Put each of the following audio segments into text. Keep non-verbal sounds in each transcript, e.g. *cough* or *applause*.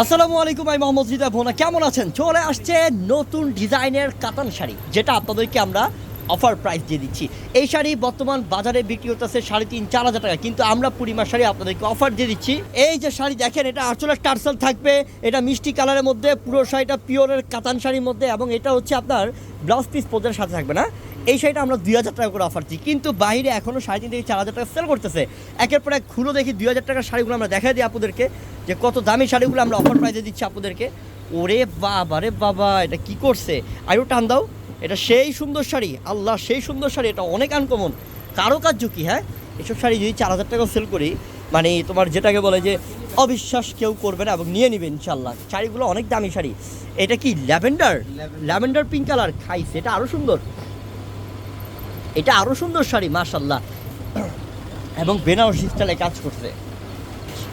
আসসালামু আলাইকুম, আমি মোহাম্মদ হৃদয় ভোনা। কেমন আছেন? চলে আসছে নতুন ডিজাইনের কাতান শাড়ি, যেটা আপনাদেরকে আমরা অফার প্রাইস দিয়ে দিচ্ছি। এই শাড়ি বর্তমান বাজারে বিক্রি হতেছে সাড়ে তিন, চার হাজার টাকা, কিন্তু আমরা পূর্ণিমার শাড়ি আপনাদেরকে অফার দিয়ে দিচ্ছি। এই যে শাড়ি দেখেন, এটা আঁচলের টার্সেল থাকবে, এটা মিষ্টি কালারের মধ্যে, পুরো শাড়িটা পিওরের কাতান শাড়ির মধ্যে, এবং এটা হচ্ছে আপনার ব্লাউজ পিস পোজের সাথে থাকবে না? এই শাড়িটা আমরা দুই হাজার টাকা করে অফার দিই। কিন্তু বাইরে এখনও সাড়ে তিন থেকে চার হাজার টাকা সেল করতেছে। একের পর এক খুলো দেখি দুই হাজার টাকার শাড়িগুলো আমরা দেখাই দিই আপনাদেরকে যে কত দামি শাড়িগুলো আমরা অফার প্রাইসে দিচ্ছি আপনাদেরকে। ওরে বাবা রে বাবা এটা কি করছে? আরও টান দাও এটা সেই সুন্দর শাড়ি। আল্লাহ সেই সুন্দর শাড়ি এটা অনেক আনকমন কারও কার্য কি হ্যাঁ? এসব শাড়ি যদি চার হাজার টাকা সেল করি মানে তোমার যেটাকে বলে যে অবিশ্বাস কেউ করবে না এবং নিয়ে নেবে ইনশাল্লাহ শাড়িগুলো অনেক দামি শাড়ি। এটা কি ল্যাভেন্ডার? ল্যাভেন্ডার। পিঙ্ক কালার খাইছে এটা আরও সুন্দর। এটা আরও সুন্দর শাড়ি মাশাল্লাহ এবং বেনারসি স্টাইলে কাজ করছে।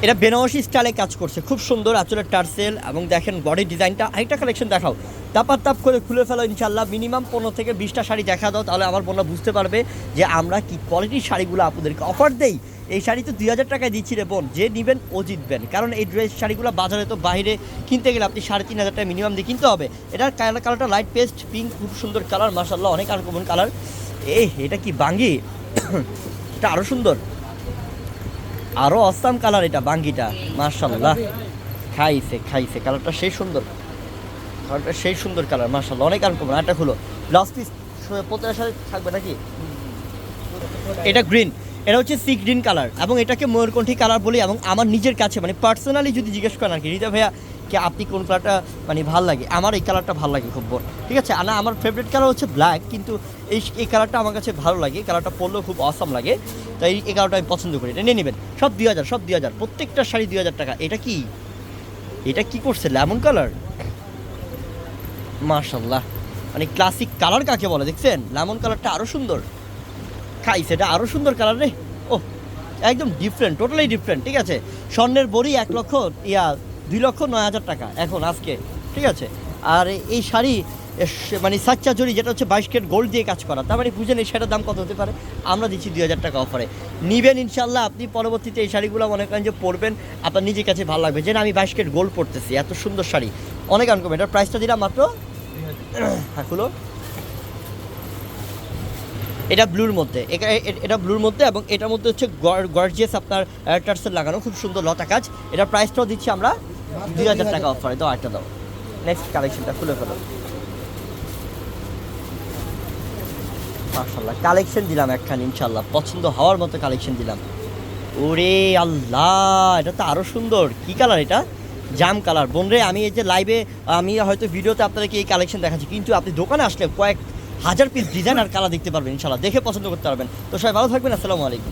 এটা বেনারসি স্টাইলে কাজ করছে। খুব সুন্দর আচলের টার্সেল এবং দেখেন বডি ডিজাইনটা। আরেকটা কালেকশন দেখাও। তাপার তাপ করে খুলে ফেলো ইনশাল্লাহ মিনিমাম পনেরো থেকে বিশটা শাড়ি দেখা দাও, তাহলে আমার বোনরা বুঝতে পারবে যে আমরা কি কোয়ালিটির শাড়িগুলো আপনাদেরকে অফার দেই। এই শাড়ি তো দুই হাজার টাকায় দিচ্ছি রে বোন। যে নেবেন ও জিতবেন কারণ এই ড্রেস শাড়িগুলো বাজারে তো বাইরে কিনতে গেলে আপনি সাড়ে তিন হাজার টাকা মিনিমাম দিয়ে কিনতে হবে। এটার কালার কালারটা লাইট পেস্ট পিঙ্ক খুব সুন্দর কালার মাসাল্লাহ অনেক আর আনকমন কালার এ এটা কি বাঙ্গি? এটা আরও সুন্দর। আরও অসাম কালার এটা বাঙ্গিটা মার্শাল্লাহ খাইছে খাইছে, কালারটা সেই সুন্দর। কালারটা সেই সুন্দর কালার মার্শাল্লাহ অনেক আনকমন একটা খুলো। ব্লাউজ পিস প্রত্যেকের সাথে থাকবে নাকি? এটা গ্রিন এটা হচ্ছে সি গ্রিন কালার এবং এটাকে ময়ূরকণ্ঠী কালার বলি এবং আমার নিজের কাছে মানে পার্সোনালি যদি জিজ্ঞেস করেন আর কি হৃদয় ভাইয়া কি আপনি কোন কালারটা মানে ভালো লাগে? আমার এই কালারটা ভালো লাগে খুব ঠিক আছে? না, আমার ফেভারিট কালার হচ্ছে ব্ল্যাক কিন্তু এই এই কালারটা আমার কাছে ভালো লাগে। কালারটা পরলেও খুব অসাম লাগে। তাই এই কালারটা আমি পছন্দ করি। এটা নিয়ে নেবেন। সব দুই হাজার, সব দুই হাজার। প্রত্যেকটা শাড়ি দুই হাজার টাকা। এটা কি? এটা কি করছে? লেমন কালার মার্শাল্লাহ মানে ক্লাসিক কালার কাকে বলে, দেখছেন? লেমন কালারটা আরও সুন্দর। খাইছে এটা আরও সুন্দর কালার রে। ও একদম ডিফারেন্ট টোটালি ডিফারেন্ট ঠিক আছে? স্বর্ণের বড়ি এক লক্ষ, ইয়া দুই লক্ষ নয় হাজার টাকা এখন আজকে, ঠিক আছে? আর এই শাড়ি মানে সাচ্চা জড়ি যেটা হচ্ছে বাইশ কেট গোল্ড দিয়ে কাজ করা, তার মানে বুঝেন এই শাড়িটার দাম কত হতে পারে। আমরা দিচ্ছি দুই হাজার টাকা অফারে নিবেন ইনশাল্লাহ আপনি পরবর্তীতে এই শাড়িগুলো মনে করেন যে পরবেন, আপনার নিজের কাছে ভালো লাগবে। যে না, আমি বাইশ কেট গোল্ড পরতেছি, এত সুন্দর শাড়ি। অনেক আনকম এটার প্রাইসটা দিলাম মাত্র *coughs* হ্যাঁ এটা ব্লুর মধ্যে, এটা ব্লুর মধ্যে এবং এটার মধ্যে হচ্ছে গর্জিয়াস আপনার টার্সেল লাগানো, খুব সুন্দর লতা কাজ। এটা প্রাইসটাও দিচ্ছি আমরা দুই হাজার টাকা অফারে দাও একটা দাও। নেক্সট কালেকশনটা খুলে ফেলো মার্শাল্লাহ কালেকশন দিলাম একখান ইনশাল্লাহ পছন্দ হওয়ার মতো কালেকশন দিলাম। ওরে আল্লাহ, এটা তো আরও সুন্দর। কি কালার এটা? জাম কালার বোনরে, আমি এই যে লাইভে আমি হয়তো ভিডিওতে আপনাদেরকে এই কালেকশন দেখাচ্ছি, কিন্তু আপনি দোকানে আসলে কয়েক হাজার পিস ডিজাইন আর কালার দেখতে পারবেন ইনশাল্লাহ দেখে পছন্দ করতে পারবেন। তো সবাই ভালো থাকবেন, আসসালামু আলাইকুম।